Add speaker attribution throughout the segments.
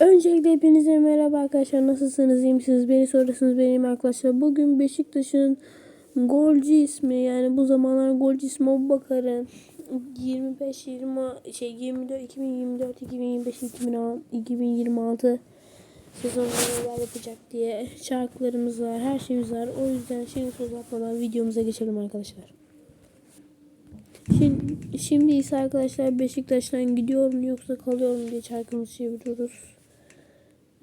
Speaker 1: Öncelikle hepinize merhaba arkadaşlar. Nasılsınız? İyi misiniz? Beni sorarsanız benim arkadaşlar. Bugün Beşiktaş'ın golcü ismi yani bu zamanlar golcü ismi Abubakar'ın 25 20 şey 24 2024 2025 2026 sezonları neler yapacak diye şarkılarımız var, her şeyimiz var. O yüzden şimdi söz atmadan videomuza geçelim arkadaşlar. Şimdi, şimdi ise arkadaşlar Beşiktaş'tan gidiyor mu yoksa kalıyor mu diye şarkımızı çeviriyoruz.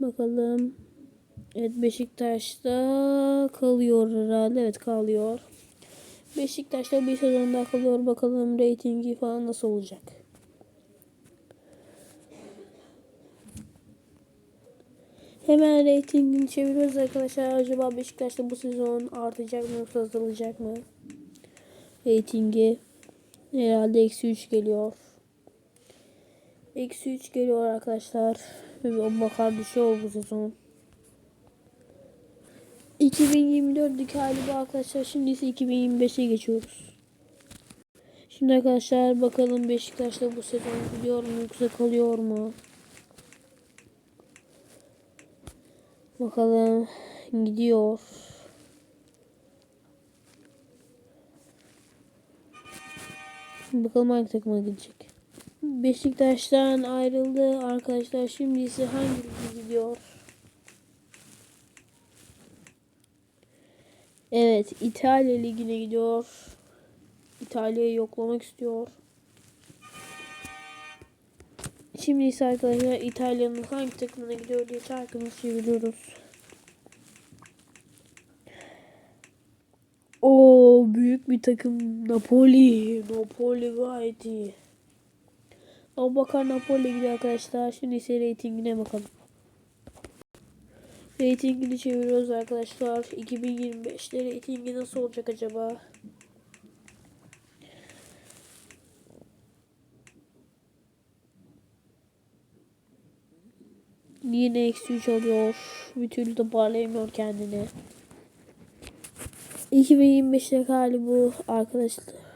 Speaker 1: Bakalım. Evet Beşiktaş'ta kalıyor herhalde. Evet kalıyor. Beşiktaş'ta bir sezon daha kalıyor. Bakalım reytingi falan nasıl olacak. Hemen reytingini çeviriyoruz arkadaşlar. Acaba Beşiktaş'ta bu sezon artacak mı yoksa azalacak mı? Reytingi herhalde eksi 3 geliyor. Eksi 3 geliyor arkadaşlar. O bakar düşüyor bu sezon. 2024'deki hali bu arkadaşlar. Şimdi ise 2025'e geçiyoruz. Şimdi arkadaşlar bakalım Beşiktaş'ta bu sezon gidiyor mu yoksa kalıyor mu? Bakalım gidiyor. Bakalım hangi takıma gidecek. Beşiktaş'tan ayrıldı arkadaşlar. Şimdi ise hangi lige gidiyor? Evet, İtalya Ligi'ne gidiyor. İtalya'yı yoklamak istiyor. Şimdi ise arkadaşlar İtalya'nın hangi takımına gidiyor diye şarkımızı çeviriyoruz. O büyük bir takım Napoli. Napoli gayet iyi. Abubakar Napoli gidiyor arkadaşlar. Şimdi ise reytingine bakalım. Reytingini çeviriyoruz arkadaşlar. 2025'te reytingi nasıl olacak acaba? Yine eksi 3 alıyor. Bir türlü toparlayamıyor kendini. 2025'te hali bu arkadaşlar.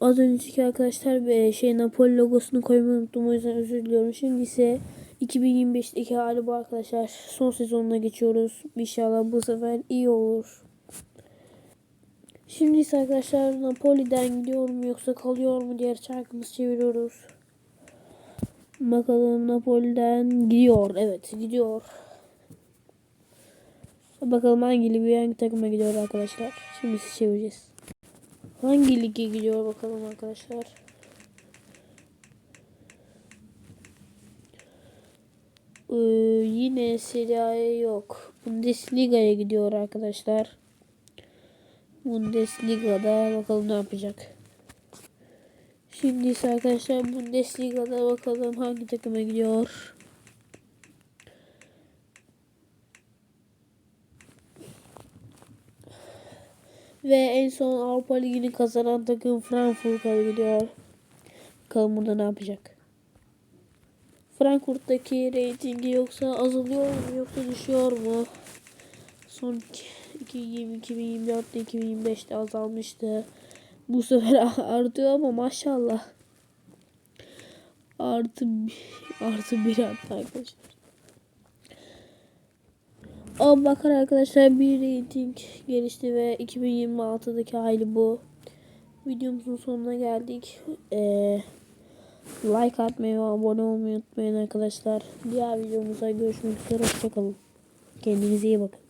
Speaker 1: Az önceki arkadaşlar ve şey Napoli logosunu koymayı unuttum o yüzden özür diliyorum. Şimdi ise 2025'teki hali bu arkadaşlar. Son sezonuna geçiyoruz. İnşallah bu sefer iyi olur. Şimdi ise arkadaşlar Napoli'den gidiyor mu yoksa kalıyor mu diğer şarkımızı çeviriyoruz. Bakalım Napoli'den gidiyor. Evet gidiyor. Bakalım hangi lige hangi takıma gidiyor arkadaşlar. Şimdi siz çevireceğiz. Hangi lige gidiyor bakalım arkadaşlar. Ee, yine Serie yok. Bundesliga'ya gidiyor arkadaşlar. Bundesliga'da bakalım ne yapacak. Şimdi ise arkadaşlar Bundesliga'da bakalım hangi takıma gidiyor. Ve en son Avrupa Ligi'ni kazanan takım Frankfurt'a gidiyor. Bakalım burada ne yapacak. Frankfurt'taki reytingi yoksa azalıyor mu yoksa düşüyor mu? Son 2024'te 2025'te azalmıştı. Bu sefer artıyor ama maşallah. Artı artı bir hatta arkadaşlar. Ama bakar arkadaşlar bir rating gelişti ve 2026'daki hali bu. Videomuzun sonuna geldik. Ee, like atmayı ve abone olmayı unutmayın arkadaşlar. Diğer videomuzda görüşmek üzere. Hoşçakalın. Kendinize iyi bakın.